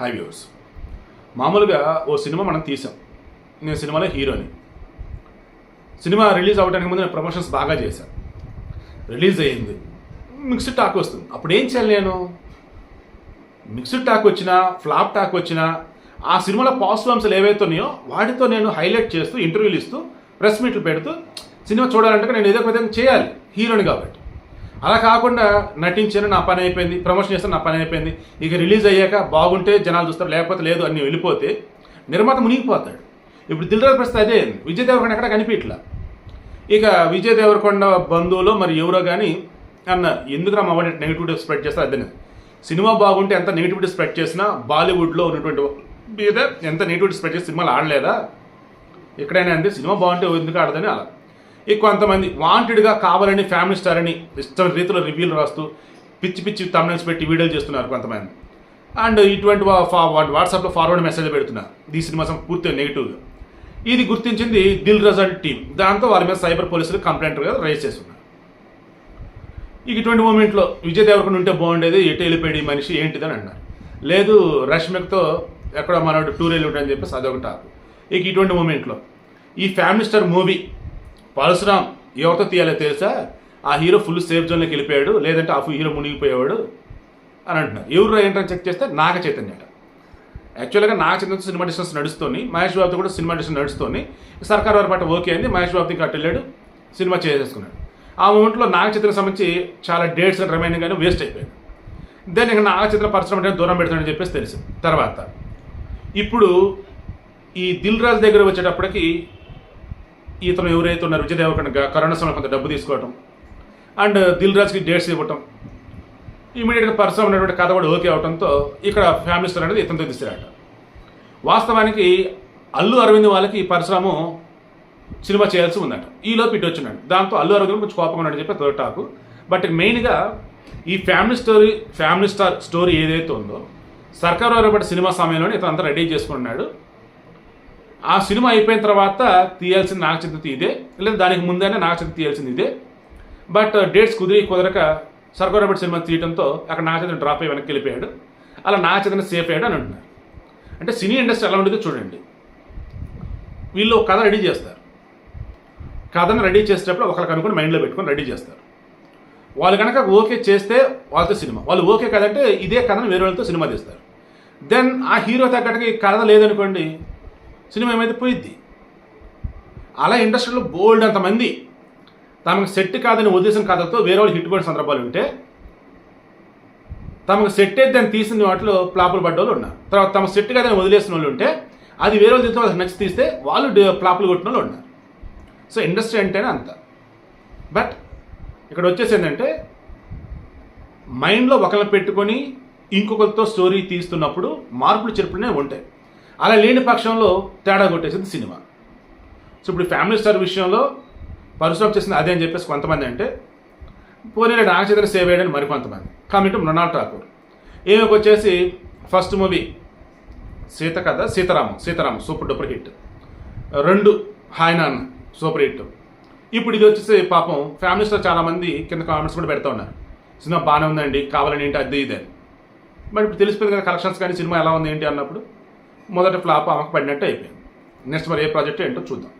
High viewers మామూలుగా ఓ cinema మనం తీసాం. నేను సినిమాలో హీరోని. సినిమా రిలీజ్ అవ్వడానికి ముందు నేను ప్రమోషన్స్ బాగా చేశాను. రిలీజ్ అయ్యింది. మిక్స్డ్ టాక్ వస్తుంది. అప్పుడు ఏం చేయాలి నేను? మిక్స్డ్ టాక్ వచ్చినా ఫ్లాప్ టాక్ వచ్చినా ఆ సినిమాలో పాజిటివ్ అంశాలు ఏవైతే ఉన్నాయో వాటితో నేను హైలైట్ చేస్తూ ఇంటర్వ్యూలు ఇస్తూ ప్రెస్ మీట్లు పెడుతూ సినిమా చూడాలంటే నేను ఏదో ఒక విధంగా చేయాలి. హీరోని కాబట్టి. అలా కాకుండా నటించాను నా పని అయిపోయింది ప్రమోషన్ చేస్తే నా పని అయిపోయింది. ఇక రిలీజ్ అయ్యాక బాగుంటే జనాలు చూస్తారు లేకపోతే లేదు అని వెళ్ళిపోతే నిర్మాత మునిగిపోతాడు. ఇప్పుడు దిల్రాజ్ ప్రస్తుతం అదే విజయ్ దేవరకొండ ఎక్కడ కనిపించట్లా? ఇక విజయ్ దేవరకొండ బంధువులు మరి ఎవరో కానీ అన్న ఎందుకు మా వాడి నెగిటివిటీ స్ప్రెడ్ చేస్తారు అదే సినిమా బాగుంటే ఎంత నెగిటివిటీ స్ప్రెడ్ చేసినా బాలీవుడ్లో ఉన్నటువంటి మీద ఎంత నెగిటివిటీ స్ప్రెడ్ చేసి సినిమాలు ఆడలేదా? ఎక్కడైనా అంతే సినిమా బాగుంటే ఎందుకు ఆడదని అలా. ఈ కొంతమంది వాంటెడ్గా కావాలని ఫ్యామిలీ స్టార్ అని ఇష్టం రీతిలో రివ్యూలు రాస్తూ పిచ్చి పిచ్చి తమిళస్ పెట్టి వీడియోలు చేస్తున్నారు కొంతమంది. అండ్ ఇటువంటి వాట్సాప్లో ఫార్వర్డ్ మెసేజ్ పెడుతున్నారు ఈ సినిమా పూర్తిగా నెగిటివ్గా ఇది గుర్తించింది దిల్ రజల్ టీం దాంతో వారి మీద సైబర్ పోలీసులు కంప్లైంట్ రైజ్ చేస్తున్నారు. ఇక ఇటువంటి మూమెంట్లో విజయ్ దేవరకొండ ఉంటే బాగుండేది ఎటు వెళ్ళిపోయి మనిషి ఏంటిదని అన్నారు లేదు రష్మికతో ఎక్కడ మనోడు టూర్ వెళ్ళి ఉంటాయని చెప్పేసి అదొక టాక్. ఇక ఇటువంటి మూమెంట్లో ఈ ఫ్యామిలీ స్టార్ మూవీ పరశురామ్ ఎవరితో తీయాలో తెలుసా? ఆ హీరో ఫుల్ సేఫ్ జోన్లోకి వెళ్ళిపోయాడు లేదంటే ఆ హీరో మునిగిపోయేవాడు అని అంటున్నారు. ఎవరు ఏంటని చెక్ చేస్తే నాగ చైతన్య యాక్చువల్గా నాగ చైతన్య సినిమా డిస్టెన్స్ నడుస్తుంది మహేష్ బాబుతో కూడా సినిమా డిస్టెన్స్ నడుస్తోంది. సర్కార్ వారి పాట ఓకే అయింది మహేష్ బాబుకి అటు వెళ్ళాడు సినిమా చేసేసుకున్నాడు. ఆ మూమెంట్లో నాగ చైతన్య సంబంధించి చాలా డేట్స్ రిమైనింగ్ కానీ వేస్ట్ అయిపోయింది. దెన్ ఇక నాగ చైతన్య పరిశ్రమ అంటే దూరం పెడతాడని చెప్పేసి తెలిసింది. తర్వాత ఇప్పుడు ఈ దిల్ రాజు దగ్గర వచ్చేటప్పటికి ఇతను ఎవరైతే ఉన్నారు విజయ్ దేవరకొండ కరోనా సమయంలో కొంత డబ్బు తీసుకోవటం అండ్ దిల్ రాజ్కి డేట్స్ ఇవ్వటం ఇమీడియట్గా పరిశ్రమ ఉన్నటువంటి కథ కూడా ఓకే అవడంతో ఇక్కడ ఫ్యామిలీ స్టోర్ అనేది ఇతనితో తీసిరాట. వాస్తవానికి అల్లు అరవింద్ వాళ్ళకి ఈ పరిశ్రమ సినిమా చేయాల్సి ఉందట. ఈలోపు ఇటు వచ్చినాడు. దాంతో అల్లు అరవింద్ కొంచెం కోపంగా ఉన్నాడని చెప్పి థర్డ్ టాకు. బట్ మెయిన్గా ఈ family story family star story ఏదైతే ఉందో సర్కార్ వారు సినిమా సమయంలోనే ఇతను అంతా రెడీ చేసుకున్నాడు. ఆ సినిమా అయిపోయిన తర్వాత తీయాల్సింది నాగచంద్ర ఇదే లేదా దానికి ముందైనా నాగచంద్ర తీయాల్సింది ఇదే. బట్ డేట్స్ uh, కుదిరి కుదరక సర్గోరబెట్ సినిమా తీయడంతో అక్కడ నాగచంద్ర డ్రాప్ అయ్యి వెనక్కి వెళ్ళిపోయాడు. అలా నాగచంద్ర సేఫ్ అయ్యాడు అని అంటున్నారు. అంటే సినీ ఇండస్ట్రీ ఎలా ఉండేదో చూడండి. వీళ్ళు ఒక కథ రెడీ చేస్తారు. కథను రెడీ చేసేటప్పుడు ఒకరికి అనుకుని మైండ్లో పెట్టుకొని రెడీ చేస్తారు. వాళ్ళు కనుక ఓకే చేస్తే వాళ్ళతో సినిమా. వాళ్ళు ఓకే కదంటే ఇదే కథను వేరే వాళ్ళతో సినిమా తీస్తారు. దెన్ ఆ హీరో తగ్గట్టుగా ఈ కథ లేదనుకోండి సినిమా ఏమైతే పోయిద్ది? అలా ఇండస్ట్రీలో బోల్డ్ అంతమంది. తమకు సెట్ కాదని ఉద్దేశం కథతో వేరే వాళ్ళు హిట్ కొట్టిన సందర్భాలు ఉంటే తమకు సెట్ అయితే దాన్ని తీసిన వాటిలో ప్లాపులు పడ్డ వాళ్ళు ఉన్నారు. తర్వాత తమ సెట్ కాదని వదిలేసిన వాళ్ళు ఉంటే అది వేరే వాళ్ళు తీస్తే వాళ్ళకి నచ్చి తీస్తే వాళ్ళు ప్లాపులు కొట్టిన వాళ్ళు ఉన్నారు. సో ఇండస్ట్రీ అంటేనే అంత. బట్ ఇక్కడ వచ్చేసి ఏంటంటే మైండ్లో ఒకరిని పెట్టుకొని ఇంకొకరితో స్టోరీ తీస్తున్నప్పుడు మార్పులు చెరుపులనే ఉంటాయి. అలా లేని పక్షంలో తేడా కొట్టేసింది సినిమా. సో ఇప్పుడు ఫ్యామిలీ స్టార్ విషయంలో పరిశ్రమ చేసింది అదే అని చెప్పేసి కొంతమంది అంటే పోనీ నాగచంద్ర సేవ్ అయ్యాడని మరికొంతమంది. కామెంట్ మృణాల్ ఠాకూర్. ఈమెకు వచ్చేసి ఫస్ట్ మూవీ సీత కథ Sitaramam Sitaramam super duper hit. రెండు హాయ్ నాన్న సూపర్ హిట్. ఇప్పుడు ఇది వచ్చేసి పాపం ఫ్యామిలీస్లో చాలామంది కింద కామెంట్స్ కూడా పెడతా ఉన్నారు. సినిమా బాగానే ఉందండి కావాలని ఏంటి అది ఇది అని. మరి ఇప్పుడు తెలిసిపోయింది కదా కలెక్షన్స్ కానీ సినిమా ఎలా ఉంది ఏంటి అన్నప్పుడు? మొదటి ఫ్లాప్ ఆమెకు పడినట్టు అయిపోయింది. నెక్స్ట్ మరి ఏ ప్రాజెక్ట్ ఏంటో చూద్దాం.